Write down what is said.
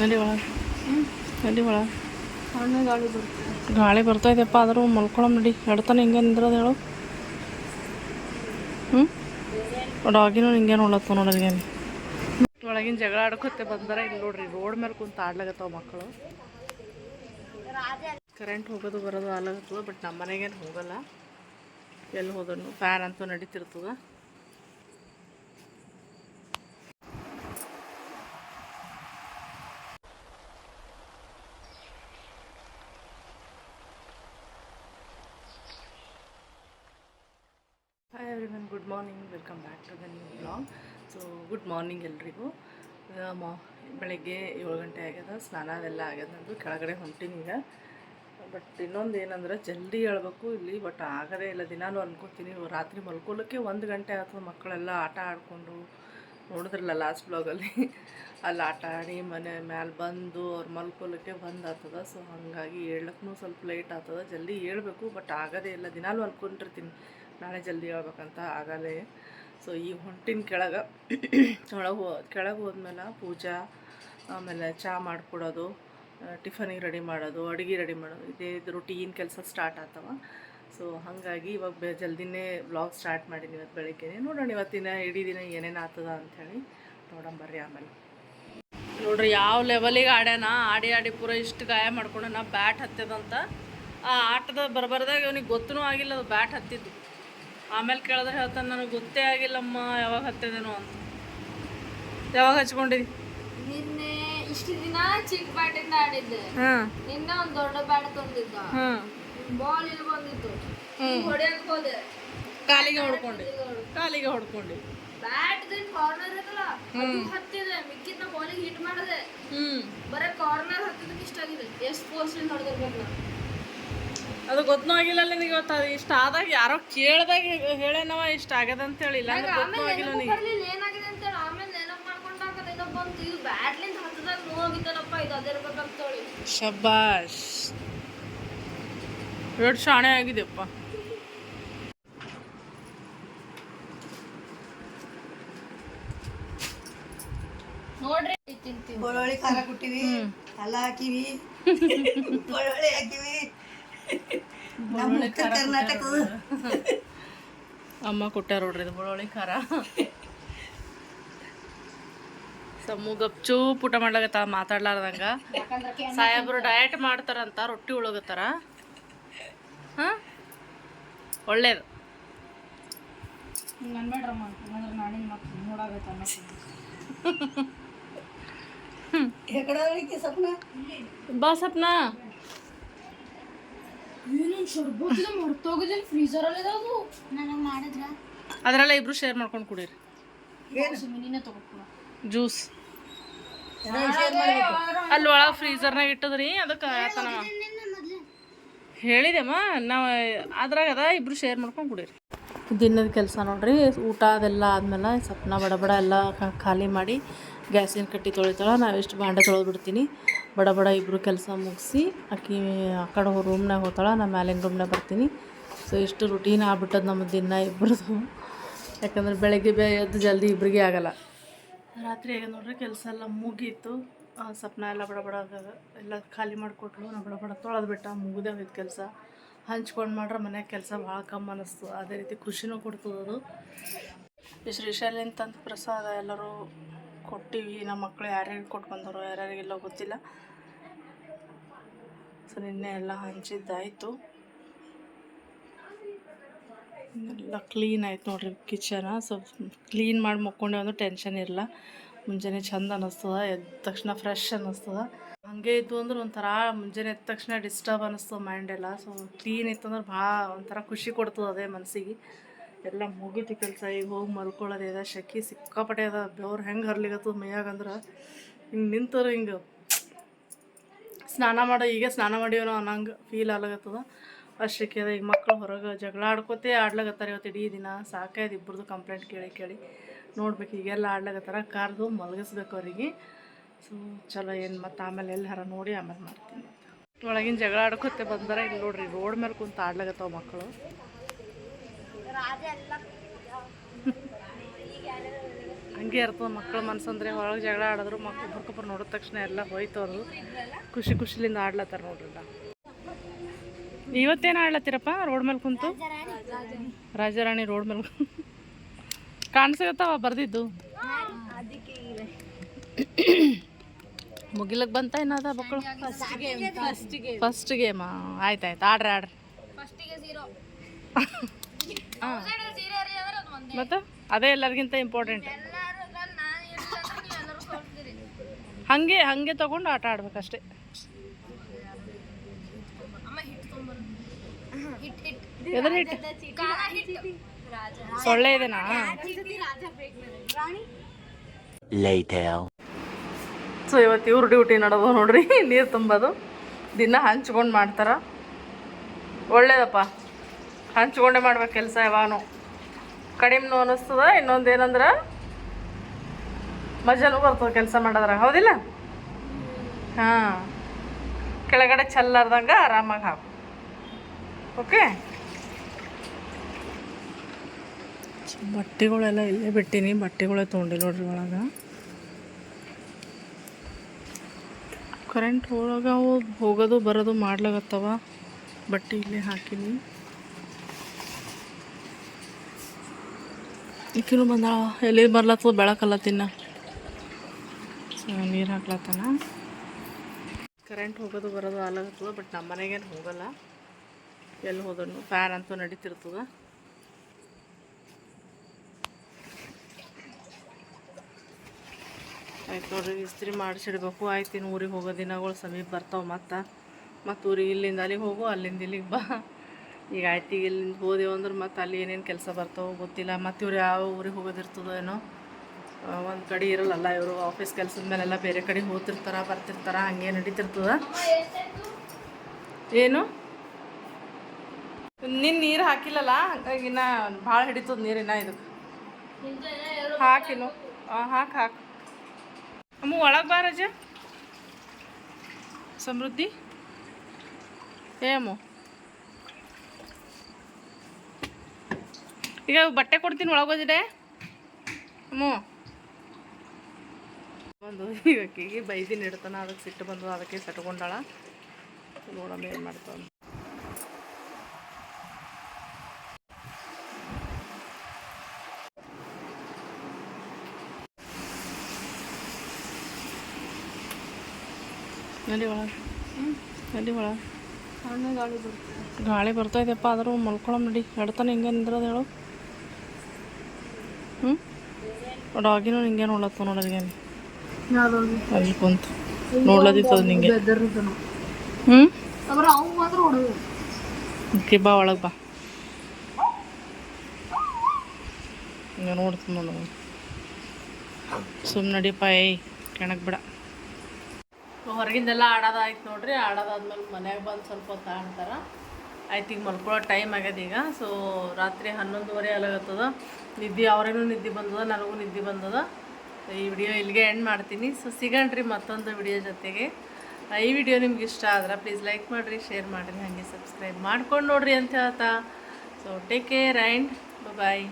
ನಡಿ ಒಳಗೆ. ನಡಿ ಒಳಗೆ. ಗಾಳಿ ಬರ್ತದೆ ಗಾಳಿ ಬರ್ತಾ ಇದೆಯಪ್ಪ, ಆದರೂ ಮಲ್ಕೊಳಮ್ ನಡಿ. ಎಡ್ತಾನೆ ಹಿಂಗೆ ನಿಂದ್ರದ ಹೇಳು. ಹ್ಞೂ ಡಾಗಿನೂ ಹಿಂಗೆ ನೋಡತ್ತ ನೋಡೋದೇನು ಒಳಗಿನ ಜಗಳ ಆಡ್ಕೊತ್ತೆ ಬಂದಾರ. ಇಲ್ಲಿ ನೋಡ್ರಿ, ರೋಡ್ ಮೇಲೆ ಕುಂತ ಆಡ್ಲಾಗತ್ತವ ಮಕ್ಕಳು. ಕರೆಂಟ್ ಹೋಗೋದು ಬರೋದು ಆಗ್ಲಾಗತ್ತದ ಬಟ್ ನಮ್ಮ ಮನೆಗೇನು ಹೋಗಲ್ಲ. ಎಲ್ಲಿ ಹೋದನು ಫ್ಯಾನ್ ಅಂತೂ ನಡೀತಿರ್ತದ. Good morning welcome back to the new blog so good morning ಎಲ್ರಿಗೂ. ಮಾ, ಬೆಳಗ್ಗೆ ಏಳು ಗಂಟೆ ಆಗ್ಯದ, ಸ್ನಾನ ಅದೆಲ್ಲ ಆಗ್ಯದ ನಂದು ಕೆಳಗಡೆ ಹೊಂಟೀನಿ ಈಗ. ಬಟ್ ಇನ್ನೊಂದು ಏನಂದ್ರೆ ಜಲ್ದಿ ಹೇಳ್ಬೇಕು ಇಲ್ಲಿ ಬಟ್ ಆಗದೇ ಇಲ್ಲ. ದಿನಾನು ಅನ್ಕೋತೀನಿ. ರಾತ್ರಿ ಮಲ್ಕೊಳ್ಳೋಕ್ಕೆ ಒಂದು ಗಂಟೆ ಆಯ್ತು ಮಕ್ಕಳೆಲ್ಲ ಆಟ ಆಡಿಕೊಂಡು ನೋಡಿದ್ರಲ್ಲ ಲಾಸ್ಟ್ ಬ್ಲಾಗಲ್ಲಿ ಅಲ್ಲಿ. ಆಟ ಆಡಿ ಮನೆ ಮ್ಯಾಲೆ ಬಂದು ಅವ್ರು ಮಲ್ಕೊಳ್ಳೋಕ್ಕೆ ಬಂದ್ ಆಗ್ತದ ಸೊ ಹಾಗಾಗಿ ಹೇಳಕ್ಕೂ ಸ್ವಲ್ಪ ಲೇಟ್ ಆಗ್ತದ ಜಲ್ದಿ ಹೇಳ್ಬೇಕು ಬಟ್ ಆಗೋದೇ ಇಲ್ಲ. ದಿನಾಲು ಅನ್ಕೊಂಡಿರ್ತೀನಿ. ನಾಳೆ ಜಲ್ದಿ ಹೇಳ್ಬೇಕಂತ ಆಗಲೇ. ಸೊ ಈ ಹೊಂಟಿನ ಕೆಳಗೆ, ಒಳಗೆ ಹೋ, ಕೆಳಗೆ ಹೋದ್ಮೇಲೆ ಪೂಜಾ, ಆಮೇಲೆ ಚಹಾ ಮಾಡಿಕೊಡೋದು, ಟಿಫನಿಗೆ ರೆಡಿ ಮಾಡೋದು, ಅಡುಗೆ ರೆಡಿ ಮಾಡೋದು. ಇದೇ ರುಟೀನ್ ಕೆಲಸ ಸ್ಟಾರ್ಟ್ ಆಗ್ತವ ಸೊ ಹಾಗಾಗಿ ಇವಾಗ ಬೇ ಜಲ್ದಿನೇ ಬ್ಲಾಗ್ ಸ್ಟಾರ್ಟ್ ಮಾಡೀನಿ ಇವತ್ತು ಬೆಳಗ್ಗೆ ನೋಡೋಣ ಇವತ್ತಿನ ಇಡೀ ದಿನ ಏನೇನು ಆಗ್ತದ ಅಂಥೇಳಿ ನೋಡೋಣ ಬರ್ರಿ ಆಮೇಲೆ. ನೋಡ್ರಿ ಯಾವ ಲೆವೆಲಿಗೆ ಆಡ್ಯಾನ? ಆಡಿ ಆಡಿ ಪೂರ ಇಷ್ಟು ಗಾಯ ಮಾಡ್ಕೊಂಡನ. ಬ್ಯಾಟ್ ಹತ್ತದಂತ. ಆ ಆಟದ ಬರಬರ್ದಾಗ ಅವನಿಗೆ ಗೊತ್ತೂ ಆಗಿಲ್ಲ ಅದು ಬ್ಯಾಟ್ ಹತ್ತಿದ್ದು. ಆಮೇಲೆ ಕೇಳಿದ್ರೆ ಹೇಳ್ತಾನೆ ನನಗೆ ಗೊತ್ತೇ ಆಗಿಲ್ಲಮ್ಮ ಯಾವಾಗ ಹತ್ತದೇನೋ ಅಂತ. ಯಾವಾಗ ಹಚ್ಕೊಂಡಿದ್ದಿ ನಿನ್ನೆ ಇಷ್ಟು ದಿನ ಚಿಕ್ಕ ಬ್ಯಾಟಿಂದ ಆಡಿದ್ದೆ. ಹಾಂ. ನಿನ್ನೆ ಒಂದು ದೊಡ್ಡ ಬ್ಯಾಟ್ ತಂದಿದ್ದ. ಹಾಂ. ಬಾಲ್ ಇಲ್ಲಿ ಬಂದಿತ್ತು. ಹೊಡೆಯಕ್ ಹೋದೆ. ಕಾಲಿಗೆ ಹೊಡ್ಕೊಂಡೆ. ಕಾಲಿಗೆ ಹೊಡ್ಕೊಂಡೆ. ಬ್ಯಾಟ್ ಕಾರ್ನರ್ ಇರಲ್ಲ ಅದು ಹತ್ತಿದೆ. ಮಿಕ್ಕಿದ್ನ ಬಾಲಿಗೆ ಹಿಟ್ ಮಾಡಿದೆ. ಹ್ಮ್. ಬರೀ ಕಾರ್ನರ್ ಹತ್ತಿದಕ್ಕೆ ಇಷ್ಟ ಆಗಿದೆ. ಎಷ್ಟು ಪೋಸ್ಟ್ ಹೊಡೆದಿರ್ಬೇಕು ನಾನು. ಅದು ಗೊತ್ತೂ ಆಗಿಲ್ಲ ನಿನಗೆ ಅದು ಇಷ್ಟ ಆದಾಗ ಯಾರೋ ಕೇಳ್ದಾಗ ಹೇಳೇನವ ಇಷ್ಟ ಆಗದ ಅಂತ ಹೇಳಿ ಇಲ್ಲ ಗೊತ್ತೂ ಆಗಿಲ್ಲ ಏನಾಗಿದೆ ಅಂತೇಳಿ. ಆಮೇಲೆ ನೆನಪು ಮಾಡ್ಕೊಂಡಾಗ ನೆನಪು ಬಂತು ಇದು ಬ್ಯಾಟ್ಲಿಂದ ಹತ್ತದಾಗ ನೋವಾಗಿದ್ದಲ್ಲಪ್ಪ ಇದು ಅದಿರ್ಬೇಕಂತೇಳಿ ಶಬಾಷ್ ಎರಡು ಶಾಣೆ ಆಗಿದೆಯಪ್ಪ. ನೋಡ್ರಿ ತಿಂತೀವಿ. ಬೆಳ್ಳುಳ್ಳಿ ಖಾರ ಕೊಟ್ಟಿವಿ ಎಲ್ಲ ಹಾಕಿವಿ ಬೆಳ್ಳುಳ್ಳಿ ಹಾಕಿವಿ. ನಮ್ಮ ಉತ್ತರ ಕರ್ನಾಟಕದ ಅಮ್ಮ ಕೊಟ್ಟಾರ ನೋಡ್ರಿ ಇದು ಬೆಳ್ಳುಳ್ಳಿ ಖಾರ. ಸಮ್ಮು ಗಪ್ಚು ಊಟ ಮಾಡ್ಲಾಗತ್ತ ಮಾತಾಡ್ಲಾರ್ದಂಗ. ಸಾಹೇಬ್ರು ಡಯಟ್ ಮಾಡ್ತಾರಂತ ರೊಟ್ಟಿ ಉಳಗತ್ತಾರ ಹಾಂ ಒಳ್ಳೇದು ಅನ್ಬೇಡ್ರಮ್ಮ ಅಂದ್ರೆ ನಾಳಿನ ಮತ್ತೆ ನೋಡಾಗತ್ತ ಎಕಡೆ ಹೋಗ್ಲಿಕ್ಕೆ ಒಳ್ಳೇದು. ಬಾ ಸಪ್ನಾ ಅದರೆಲ್ಲ ಇಬ್ರು ಶೇರ್ ಮಾಡ್ಕೊಂಡು ಕುಡೀರಿ. ಜ್ಯೂಸ್ ಅಲ್ಲಿ ಒಳಗೆ ಫ್ರೀಜರ್ನಾಗ ಇಟ್ಟದ್ರಿ ಅದಕ್ಕೆ ಆತನ ಹೇಳಿದೆಮ್ಮ, ನಾವು ಅದ್ರಾಗ ಅದ, ಇಬ್ರು ಶೇರ್ ಮಾಡ್ಕೊಂಡು ಕುಡೀರಿ. ದಿನದ ಕೆಲಸ ನೋಡ್ರಿ, ಊಟ ಅದೆಲ್ಲ ಆದಮೇಲೆ ಸಪ್ನ ಬಡ ಬಡ ಎಲ್ಲ ಖಾಲಿ ಮಾಡಿ ಗ್ಯಾಸಿನ ಕಟ್ಟಿ ತೊಳಿತಾಳೆ ನಾವೆಷ್ಟು ಬಾಂಡೆ ತೊಳೆದ್ಬಿಡ್ತೀನಿ ಬಡ ಬಡ ಇಬ್ಬರು ಕೆಲಸ ಮುಗಿಸಿ ಆಕಿ ಆ ಕಡೆ ರೂಮ್ನಾಗ ಹೋಗ್ತಾಳೆ, ನಾನು ಮ್ಯಾಲಿನ ರೂಮ್ನಾಗ ಬರ್ತೀನಿ. ಸೊ ಇಷ್ಟು ರುಟೀನ್ ಆಗ್ಬಿಟ್ಟದ ನಮ್ಮ ದಿನ ಇಬ್ಬರದು ಯಾಕಂದ್ರೆ ಬೆಳಗ್ಗೆ ಎದ್ದು ಜಲ್ದಿ ಇಬ್ಬರಿಗೆ ಆಗಲ್ಲ. ರಾತ್ರಿ ಆಗ ನೋಡ್ರಿ ಕೆಲಸ ಎಲ್ಲ ಮುಗೀತು. ಸಪ್ನ ಎಲ್ಲ ಬಡ ಬಡ ಎಲ್ಲ ಖಾಲಿ ಮಾಡಿಕೊಟ್ರು, ನಾ ಬಡ ಬಡ ತೊಳೆದು ಬಿಟ್ಟ, ಮುಗಿದೆ ಹೋಯ್ತು ಕೆಲಸ. ಹಂಚ್ಕೊಂಡು ಮಾಡ್ರೆ ಮನ್ಯಾಗ ಕೆಲಸ ಭಾಳ ಕಮ್ಮಿ ಅನ್ನಿಸ್ತು ಅದೇ ರೀತಿ ಖುಷಿನೂ ಕೊಡ್ತದೆ ಶ್ರೀಶೈಲಿಂದ ತಂದು ಪ್ರಸಾದ ಎಲ್ಲರೂ ಕೊಟ್ಟಿವಿ. ನಮ್ಮ ಮಕ್ಕಳು ಯಾರ್ಯಾರಿಗೆ ಕೊಟ್ಟು ಬಂದರು ಯಾರ್ಯಾರಿಗೆಲ್ಲ ಗೊತ್ತಿಲ್ಲ. ಸೊ, ನಿನ್ನೆ ಎಲ್ಲ ಹಂಚಿದ್ದಾಯಿತು. ಎಲ್ಲ ಕ್ಲೀನ್ ಆಯ್ತು ನೋಡ್ರಿ ಕಿಚನ. ಸೊ ಕ್ಲೀನ್ ಮಾಡಿ ಮುಕ್ಕೊಂಡೆ ಅಂದ್ರೆ ಟೆನ್ಷನ್ ಇರಲ್ಲ ಮುಂಜಾನೆ ಚಂದ ಅನ್ನಿಸ್ತದ ಎದ್ದ ತಕ್ಷಣ ಫ್ರೆಶ್ ಅನ್ನಿಸ್ತದ ಹಾಗೆ ಇದ್ದು ಅಂದ್ರೆ ಒಂಥರ ಮುಂಜಾನೆ ಎದ್ದ ತಕ್ಷಣ ಡಿಸ್ಟರ್ಬ್ ಅನ್ನಿಸ್ತದ ಮೈಂಡ್ ಎಲ್ಲ. ಸೊ ಕ್ಲೀನ್ ಇತ್ತು ಅಂದ್ರೆ ಭಾಳ ಒಂಥರ ಖುಷಿ ಕೊಡ್ತದೆ ಅದೇ ಮನಸ್ಸಿಗೆ ಎಲ್ಲ ಮುಗೀತು ಕೆಲಸ, ಈಗ ಹೋಗಿ ಮಲ್ಕೊಳ್ಳೋದೇ ಅದ ಶೆಕಿ ಸಿಕ್ಕಾಪಟ್ಟೆ ಅದ. ಬೆವ್ರು ಹೆಂಗೆ ಹರ್ಲಿಗತ್ತದ ಮೈಯಾಗಂದ್ರೆ ಹಿಂಗೆ ನಿಂತರು ಹಿಂಗೆ ಸ್ನಾನ ಮಾಡೋ ಈಗ ಸ್ನಾನ ಮಾಡೀವನೋ ಅನ್ನಂಗೆ ಫೀಲ್ ಆಗ್ಲಾಗತ್ತದ ಅಷ್ಟಕ್ಕೆ ಈಗ ಮಕ್ಕಳು ಹೊರಗೆ ಜಗಳ ಆಡ್ಕೋತೇ ಆಡ್ಲಾಗತ್ತಾರೆ ಇವತ್ತು ಇಡೀ ದಿನ. ಸಾಕಾಯ್ತು ಇಬ್ಬರದು ಕಂಪ್ಲೇಂಟ್ ಕೇಳಿ ಕೇಳಿ. ನೋಡ್ಬೇಕು ಈಗೆಲ್ಲ ಆಡ್ಲಾಗತ್ತಾರ ಕಾರ್ದು ಮಲಗಿಸ್ಬೇಕು ಅವರಿಗೆ. ಸೊ ಚಲೋ ಏನು ಮತ್ತು ಆಮೇಲೆ ಎಲ್ಲಾರ ನೋಡಿ ಆಮೇಲೆ ಮಾಡ್ತೀನಿ. ಒಳಗಿನ ಜಗಳ ಆಡ್ಕೋತೆ ಬಂದಾರ ಇಲ್ಲಿ ನೋಡ್ರಿ ರೋಡ್ ಮೇಲೆ ಕುಂತು ಆಡ್ಲಾಗತ್ತಾವ ಮಕ್ಕಳು ಹಂಗೆ ಇರ್ತದೆ ಮಕ್ಕಳು ಮನ್ಸಂದ್ರೆ ಒಳಗೆ ಜಗಳ ಆಡಿದ್ರು ಮಕ್ಕಳು ಬರ್ಕೊಬ್ಬರು ನೋಡಿದ ತಕ್ಷಣ ಎಲ್ಲ ಹೋಯ್ತು ಅವ್ರದ್ದು ಖುಷಿ ಖುಷಿಲಿಂದ ಆಡ್ಲತ್ತಾರ ನೋಡ್ರಲ್ಲ ಇವತ್ತೇನು ಆಡ್ಲತ್ತೀರಪ್ಪ ರೋಡ್ ಮೇಲೆ ಕುಂತು? ರಾಜರಾಣಿ. ರೋಡ್ ಮೇಲೆ ಕಾಣಿಸಿಗತ್ತವ ಬರ್ದಿದ್ದು? ಮುಗಿಲಕ್ ಬಂತ ಏನದ ಮಕ್ಕಳು? ಫಸ್ಟ್ ಗೇಮ್ ಆಯ್ತು ಆಯ್ತು ಆಡ್ರಿ ಆಡ್ರಿ. ಮತ್ತ ಅದು ಒಂದೇ. ಮತ್ತು? ಅದೇ ಎಲ್ಲರಿಗಿಂತ ಇಂಪಾರ್ಟೆಂಟ್ ಹಂಗೆ ಹಂಗೆ ನಾನು ಇರ್ಲಿಲ್ಲ ನೀವು ಎಲ್ಲರೂ ಸೋಲ್ತೀರಿ ಹಾಗೆ ಹಾಗೆ ತಗೊಂಡು ಆಟ ಆಡ್ಬೇಕಷ್ಟೇ. ಅಮ್ಮ ಹಿಟ್ಟು ತೊಂಬರು ಹಿಟ್ ಹಿಟ್. ಎದ್ರ ಹಿಟ್ಟು ಸೊಳ್ಳೆ ಇದೆನಾ ಸೊ ಇವತ್ತು ಇವ್ರ ಡ್ಯೂಟಿ ನಡೋದು ನೋಡ್ರಿ. ನೀರು ತುಂಬೋದು. ದಿನ ಹಂಚ್ಕೊಂಡು ಮಾಡ್ತಾರ. ಒಳ್ಳೇದಪ್ಪ. ಹಂಚ್ಕೊಂಡೇ ಮಾಡ್ಬೇಕು ಕೆಲಸ ಯಾವಾನು ಕಡಿಮೆನೂ ಅನ್ನಿಸ್ತದ ಇನ್ನೊಂದು ಏನಂದ್ರೆ ಮಜಾನು ಬರ್ತದೆ ಕೆಲಸ ಮಾಡಿದ್ರೆ. ಹೌದಿಲ್ಲ? ಹಾಂ. ಕೆಳಗಡೆ ಚೆಲ್ಲಾರ್ದಂಗೆ ಆರಾಮಾಗಿ ಹಾಕು. ಓಕೆ ಬಟ್ಟೆಗಳೆಲ್ಲ ಇಲ್ಲೇ ಬಿಟ್ಟೀನಿ. ಬಟ್ಟೆಗಳೇ ತೊಗೊಂಡಿ ನೋಡ್ರಿ ಒಳಗೆ ಕರೆಂಟ್ ಒಳಗೆ ಅವು ಹೋಗೋದು ಬರೋದು ಮಾಡ್ಲಾಗತ್ತವ ಬಟ್ಟೆ ಇಲ್ಲೇ ಹಾಕಿನಿ. ಈಕಿನೂ ಬಂದಾಳ. ಎಲ್ಲಿ ಬರ್ಲತ್ತದ ಬೆಳಕಲ್ಲತ್ತಿನ. ನೀರು ಹಾಕ್ಲತ್ತನ. ಕರೆಂಟ್ ಹೋಗೋದು ಬರೋದು ಆಗ್ಲಾಗತ್ತದ ಬಟ್ ನಮ್ಮ ಮನೆಗೇನು ಹೋಗಲ್ಲ. ಎಲ್ಲಿ ಹೋದನು ಫ್ಯಾನ್ ಅಂತೂ ನಡೀತಿರ್ತದ. ಆಯ್ತು ನೋಡ್ರಿ ಇಸ್ತ್ರಿ ಮಾಡಿಸಿಡ್ಬೇಕು. ಆಯ್ತು ಇನ್ನು ಊರಿಗೆ ಹೋಗೋ ದಿನಗಳು ಸಮೀಪ ಬರ್ತಾವೆ ಮತ್ತು. ಮತ್ತು ಊರಿಗೆ ಇಲ್ಲಿಂದ ಅಲ್ಲಿಗೆ ಹೋಗು, ಅಲ್ಲಿಂದ ಇಲ್ಲಿಗೆ ಬಾ. ಈಗ ಆಯ್ತು ಈಗ ಇಲ್ಲಿಂದ ಹೋದೆವು ಅಂದ್ರೆ ಮತ್ತೆ ಅಲ್ಲಿ ಏನೇನು ಕೆಲಸ ಬರ್ತಾವೆ ಗೊತ್ತಿಲ್ಲ. ಮತ್ತು ಇವ್ರು ಯಾವ ಊರಿಗೆ ಹೋಗೋದಿರ್ತದೋ ಏನೋ. ಒಂದು ಕಡೆ ಇರಲ್ಲಲ್ಲ ಇವರು, ಆಫೀಸ್ ಕೆಲಸದ ಮೇಲೆಲ್ಲ ಬೇರೆ ಕಡೆ ಹೋಗ್ತಿರ್ತಾರೆ, ಬರ್ತಿರ್ತಾರೆ, ಹಂಗೆ ನಡೀತಿರ್ತದ. ಏನು? ನಿನ್ನ ನೀರು ಹಾಕಿಲ್ಲಲ್ಲ, ಹಂಗಾಗಿ ಇನ್ನ ಭಾಳ ಹಿಡಿತದ ನೀರಿನ ಇದಕ್ಕೆ ಹಾಕಿನು. ಹಾಕಿ, ಹಾಕು. ಅಮ್ಮ, ಒಳಗೆ ಬಾ ಸಮೃದ್ಧಿ. ಏ ಅಮ್ಮ. ಈಗ ಬಟ್ಟೆ ಕೊಡ್ತೀನಿ, ಒಳಗೆ ಹೋದಿಡೆ ಅಮ್ಮ. ಬಂದು, ಈಗ ಆಕಿಗೆ ಬೈದಿನ ಇಡ್ತಾನ ಅದಕ್ಕೆ ಸಿಟ್ಟು ಬಂದು ಅದಕ್ಕೆ ಸಟ್ಕೊಂಡಾಳ. ನೋಡಮ್ಮ ಏನು ಮಾಡ್ತಾವ ನಡಿ ಒಳಗೆ. ನಡಿ ಒಳಗೆ. ಗಾಳಿ ಬರ್ತದೆ ಗಾಳಿ ಬರ್ತಾ ಇದೆಯಪ್ಪ ಆದರೂ ಮಲ್ಕೊಳಮ್ ನಡಿ. ಎಡ್ತಾನೆ ಹಿಂಗೆ ನಿಂದ್ರದ ಹೇಳು. ಹ್ಞೂ ಡಾಗಿನೂ ಹಿಂಗೆ ನೋಡ್ಲತ್ತ ನೋಡೋದಿಗೇನು ಅಲ್ಲಿ ಕುಂತು. ನೋಡ್ಲದಿತ್ತದ ನಿಂಗೆ. ಹ್ಞೂ ಓಕೆ ಬಾ ಒಳಗೆ ಬಾ. ಹಿಂಗೆ ನೋಡ್ತೀನಿ ನೋಡು. ಸುಮ್ಮನೆ ನಡಿಯಪ್ಪ ಏಯ್ ಕೆಣಕ್ ಬಿಡ. ಹೊರಗಿಂದೆಲ್ಲ ಆಡೋದಾಯ್ತು ನೋಡ್ರಿ, ಆಡೋದಾದ್ಮೇಲೆ ಮನೆಗೆ ಬಂದು ಸ್ವಲ್ಪ ಹೊತ್ತು ಆಡ್ತಾರೆ. ಆಯ್ತು ಈಗ ಮಲ್ಕೊಳ್ಳೋ ಟೈಮ್ ಆಗ್ಯದ ಈಗ. ಸೊ ರಾತ್ರಿ ಹನ್ನೊಂದುವರೆ ಅಲಗತ್ತದ. ನಿದ್ದೆ ಅವ್ರಿಗೂ ನಿದ್ದೆ ಬಂದದ, ನನಗೂ ನಿದ್ದೆ ಬಂದದ. ಈ ವಿಡಿಯೋ ಇಲ್ಲಿಗೆ ಎಂಡ್ ಮಾಡ್ತೀನಿ. ಸೊ ಸಿಗಣ್ರಿ ಮತ್ತೊಂದು ವಿಡಿಯೋ ಜೊತೆಗೆ. ಈ ವಿಡಿಯೋ ನಿಮ್ಗೆ ಇಷ್ಟ ಆದ್ರೆ ಪ್ಲೀಸ್ ಲೈಕ್ ಮಾಡಿರಿ ಶೇರ್ ಮಾಡಿರಿ, ಹಾಗೆ ಸಬ್ಸ್ಕ್ರೈಬ್ ಮಾಡ್ಕೊಂಡು ನೋಡ್ರಿ ಅಂತ ಹೇಳ್ತಾ. So take care and bye